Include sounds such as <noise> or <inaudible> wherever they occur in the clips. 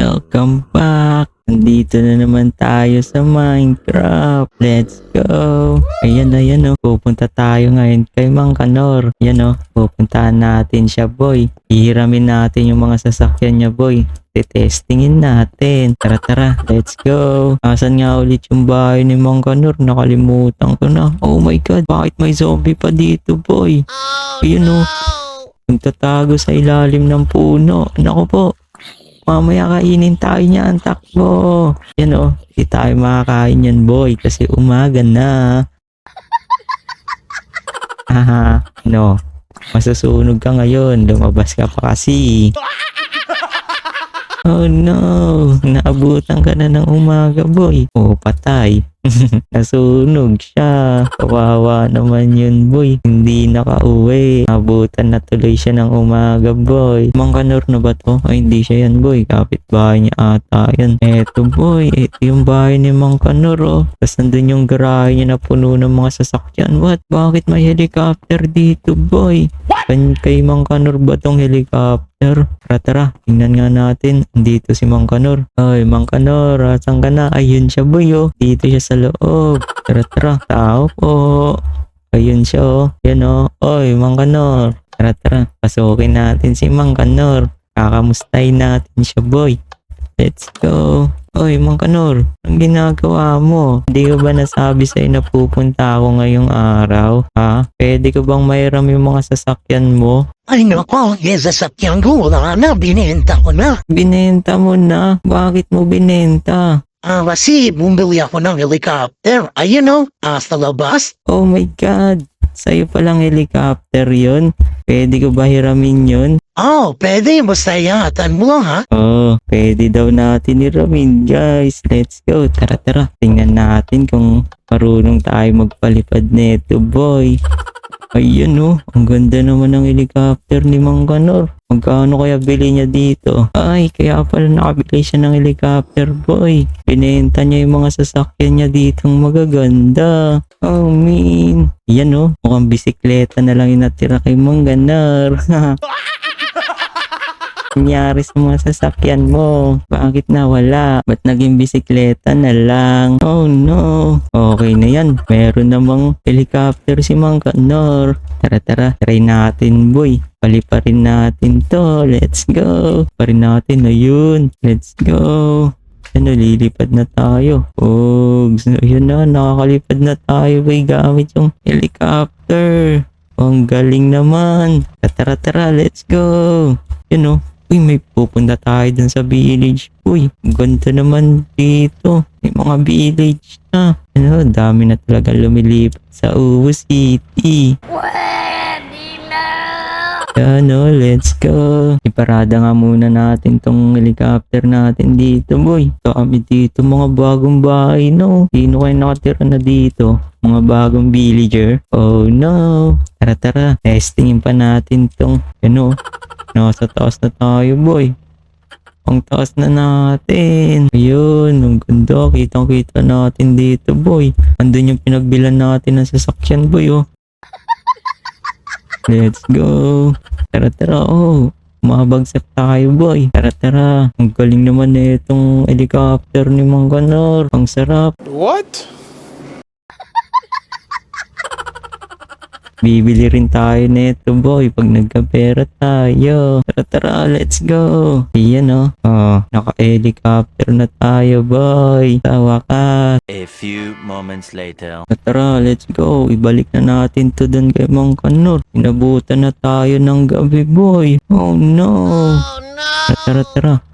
Welcome back! Nandito na naman tayo sa Minecraft. Let's go! Ayan, ayan oh. Pupunta tayo ngayon kay Mang Kanor. Ayan oh. Pupuntahan natin siya boy. Hihiramin natin yung mga sasakyan niya boy. Titestingin natin. Tara tara, let's go. Asan nga ulit yung bahay ni Mang Kanor? Nakalimutan ko na. Oh my god, bakit may zombie pa dito boy? Ayun oh. Nagtatago sa ilalim ng puno. Nako po. Mamaya kainin tayo niyan, takbo. Yan o, hindi tayo makakain yan boy kasi umaga na. <laughs> Haha, no. Masusunog ka ngayon, lumabas ka pa kasi. <laughs> Oh no, naabutan ka na ng umaga boy. Oh, patay. <laughs> Nasunog siya. Kawawa naman yun, boy. Hindi nakauwi. Abutan na tuloy siya ng umaga, boy. Mang kanor na ba to? Ay, hindi siya yan, boy. Kapit bahay niya ata yan. Eto, boy. Ito yung bahay ni Mang Kanor, oh. Tapos nandun yung garahe niya na puno ng mga sasakyan. What? Bakit may helicopter dito, boy? Kan kay Mang Kanor ba tong helicopter? Tara, tara. Tingnan nga natin. Dito si Mang Kanor. Ay, Mang Kanor. Asan ka na? Ayun siya, boy, oh. Dito siya sa loob. Tara, tara. Tao po. Ayun siya, oh. Yan, oh. Oy, Mang Kanor. Tara, tara. Pasukin natin si Mang Kanor. Kakamustahin natin siya, boy. Let's go. Oy, Mang Kanor. Ang ginagawa mo? Hindi ko ba nasabi sa'yo na pupunta ako ngayong araw? Ha? Pwede ko bang mayram yung mga sasakyan mo? Ay nako, yung sasakyan ko wala na, binenta ko na. Binenta mo na. Bakit mo binenta? Ah, kasi bumili ako ng helicopter. Ayun o, ah, sa labas. Oh my God. Sa'yo palang helicopter yun? Pwede ko ba hiramin yun? Oh, pwede, basta ingatan mo lang ha. Oh, pwede daw natin hiramin guys. Let's go. Tara tara. Tingnan natin kung marunong tayo magpalipad neto boy. Ayun oh, ang ganda naman ng helicopter ni Mang Kanor. Magkano kaya bili niya dito? Ay, kaya pala nakabili siya ng helicopter boy. Binenta niya yung mga sasakyan niya ditong magaganda. Oh man. Yan oh, mukhang bisikleta na lang yung natira kay Mang Ganar. <laughs> nangyari sa mga sasakyan mo? Bakit nawala? Ba't naging bisikleta na lang? Oh no. Okay na yan. Meron namang helicopter si Mang Kanor. Tara tara, try natin boy. Paliparin natin to. Let's go. Parin natin. Ayun. Let's go. Ano, lilipad na tayo. Oh, ayun na, nakakalipad na tayo boy gamit yung helicopter. Ang galing naman. Tara tara, let's go. Yun oh. Uy, may pupunta tayo dun sa village. Uy, ganda naman dito. May mga village na. Ano, dami na talaga lumilipat sa Uwu City. Ano, let's go. Iparada nga muna natin tong helicopter natin dito, boy. Dami dito mga bagong bahay, no? Sino kayo nakatira na dito? Mga bagong villager? Oh no. Tara tara, testingin pa natin tong, ano, nasa taas na tayo, boy. Ang taas na natin. Ayun, ang ganda. Kitang kita natin dito, boy. Andun yung pinagbilan natin ng sasakyan, boy, oh. Let's go. Tara, tara, oh. Mabagsak tayo, boy. Tara, tara. Ang galing naman na itong helicopter ni Mang Ganor. Ang sarap. What? Bibili rin tayo nito, boy, pag nagkapera tayo. Tara, tara, let's go. Ayan, oh. Oh, naka-helicopter na tayo, boy. Sa wakas. A few moments later. Tara, let's go. Ibalik na natin to dun kay Mang Kanor. Inabutan na tayo ng gabi, boy. Oh no. Tara, tara.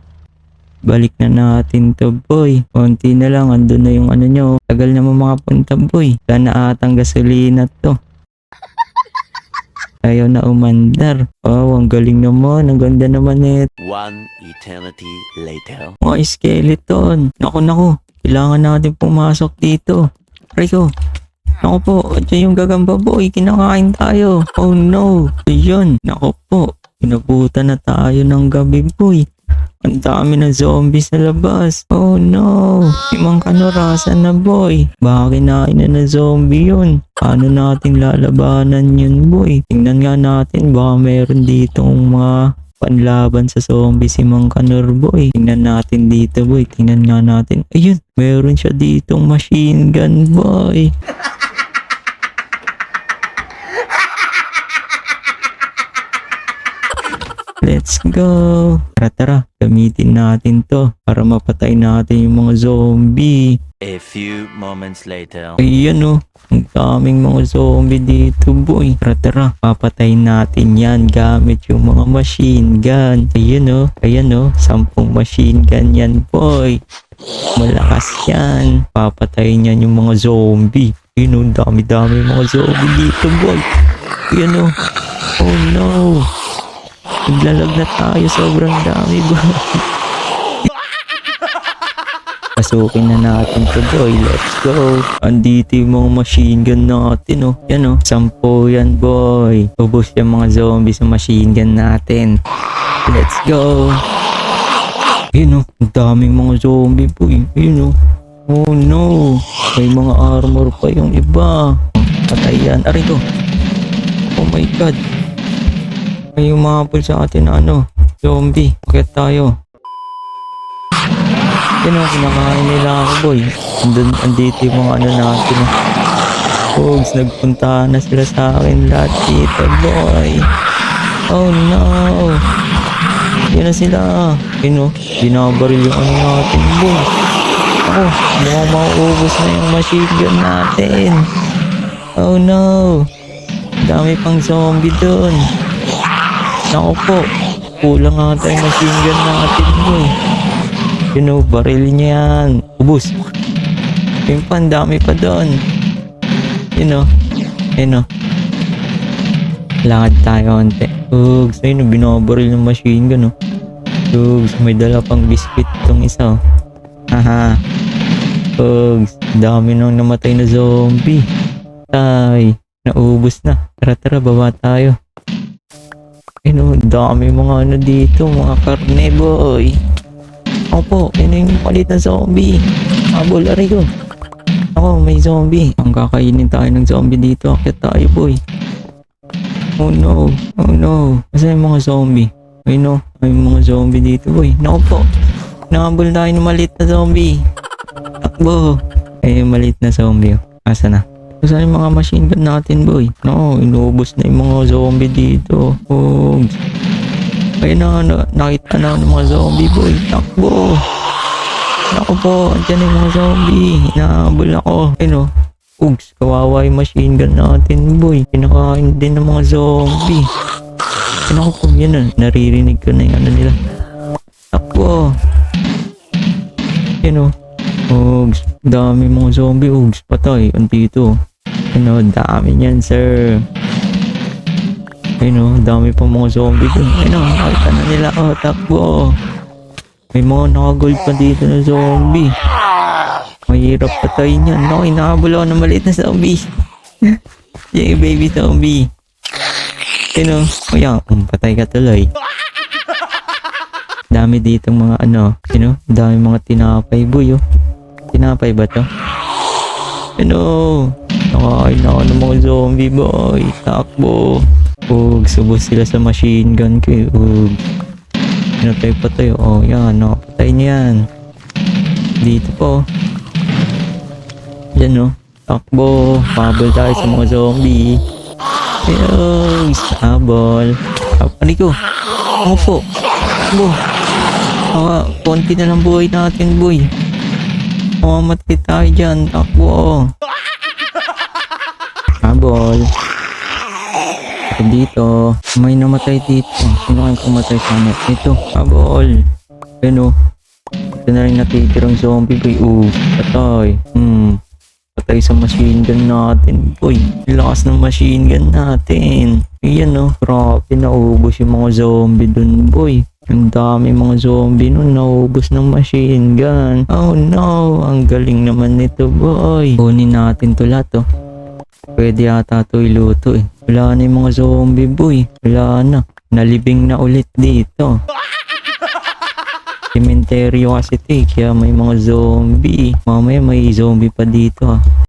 Balik na natin to, boy. Konti na lang, andun na yung ano nyo. Tagal naman mga punta, boy. Wala na atang gasolina to. Ayaw na umandar. Oh, ang galing naman. Ang ganda naman eh. One eternity later. Mga skeleton. Naku, naku. Kailangan natin pumasok dito. Rico. Naku po. Ito yung gagamba boy. Kinakain tayo. Oh no. Ayun. Naku po. Pinabutan na tayo ng gabi boy. Ang dami ng zombies sa labas. Oh no. Imang kanurasan na boy. Baka kinain na na zombie yun. Paano natin lalabanan yun boy? Tingnan nga natin. Baka meron ditong mga panlaban sa zombie si Mang Kanor boy. Tingnan natin dito boy. Tingnan nga natin. Ayun, meron siya ditong machine gun boy. <laughs> Let's go. Tara tara, gamitin natin to para mapatay natin yung mga zombie. A few moments later. Ayan o, ang daming mga zombie dito boy. Tara tara, papatayin natin yan gamit yung mga machine gun. Ayan o, ayan o, sampung machine gun yan boy. Malakas yan. Papatayin yan yung mga zombie. Ayan o, ang dami-dami mga zombie dito boy. Ayan o, oh no. Naglalag na tayo, sobrang dami boy. Pasukin na natin to boy. Let's go. Andito yung mga machine gun natin oh. Yan oh. Sampo yan boy. Ubus yung mga zombie sa machine gun natin. Let's go. Yun oh. Ang daming mga zombie boy. Yun oh. Oh no. May mga armor pa yung iba. Patay yan. Aray ko. Oh my god. May umapol sa atin ano. Zombie. Bakit tayo? Yun ang kinakain nila ako boy. Andun, andito yung mga ano natin. Pogs, nagpunta na sila sa akin lahat dito boy. Oh no. Yan na sila. Yun o, binabaril yung ano natin boy. Ako, mukhang mauubos na yung machine gun natin. Oh no. Dami pang zombie dun. Naku po, kulang ata yung machine gun natin boy. You know, baril niya yan. Ubus. Yung pa, dami pa doon. You know. You know. Lakad tayo konti. Ugs, ayun, binabaril ng machine gun, oh. Ugs, may dala pang biscuit tong isa, oh. Haha. Ugs, dami nang namatay na zombie. Tay, naubos na. Tara, tara, baba tayo. Ayun, oh, dami mga ano dito, mga karne, boy. Opo, yun yung palit na zombie. Habol, aray ko. Ako, may zombie. Ang kakainin tayo ng zombie dito. Akit tayo, boy. Oh no, oh no. Kasi yung mga zombie. Ay no, may mga zombie dito, boy. Naku po. Nahabol tayo ng maliit na zombie. Takbo. Yung maliit na zombie. oh. Asa na? Saan yung mga machine gun natin, boy? No, inubos na yung mga zombie dito. Oh, Ayun na, na, nakita na ng mga zombie boy. Takbo. Ako po, andyan yung mga zombie. Hinahabol ako. Ayun o. Ugs, kawawa yung machine gun natin boy. Pinakain din ng mga zombie. Ayun ako po, yun na. Naririnig ko na yung ano nila. Takbo. Ayun o. Ugs, dami mga zombie. Ugs, patay. Andito. Ayun o, dami niyan sir. Ayun dami pa mga zombie dun. Ayun nakita na nila. Oh, takbo. May mga nakagold pa dito na zombie. Mahirap patayin yan. No, inahabol ako ng maliit na zombie. <laughs> Yay, baby zombie. Ayun oh, yan. Um, patay ka tuloy. Dami dito mga ano, you dami mga tinapay boy oh. Tinapay ba to? Ano? Nakain na ako ng mga zombie boy. Takbo. Ug, subos sila sa machine gun ko. Ug. Pinatay patay. Oh, yan. Nakapatay niya yan. Dito po. Yan oh. Takbo. Pabol tayo sa mga zombie. Ayun. Sabol. Ano ko? Ako po. Takbo. Awa, konti na lang buhay natin, boy. Mamamatay tayo dyan. Takbo. Habol. Ito dito. May namatay dito. Sino kayong pumatay sa amin? Ito. Habol. Ano? Ito na rin natitirang zombie, boy. Uh, patay. Hmm. Patay sa machine gun natin, boy. Lakas ng machine gun natin. Iyan, no. Grabe, naubos yung mga zombie dun, boy. Ang dami mga zombie nun, naubos ng machine gun. Oh no, ang galing naman nito boy. Kunin natin to lahat oh. Pwede yata to iluto eh. Wala na yung mga zombie boy. Wala na. Nalibing na ulit dito. <laughs> Cementerio kasi ito eh, kaya may mga zombie. Mamaya may zombie pa dito ah.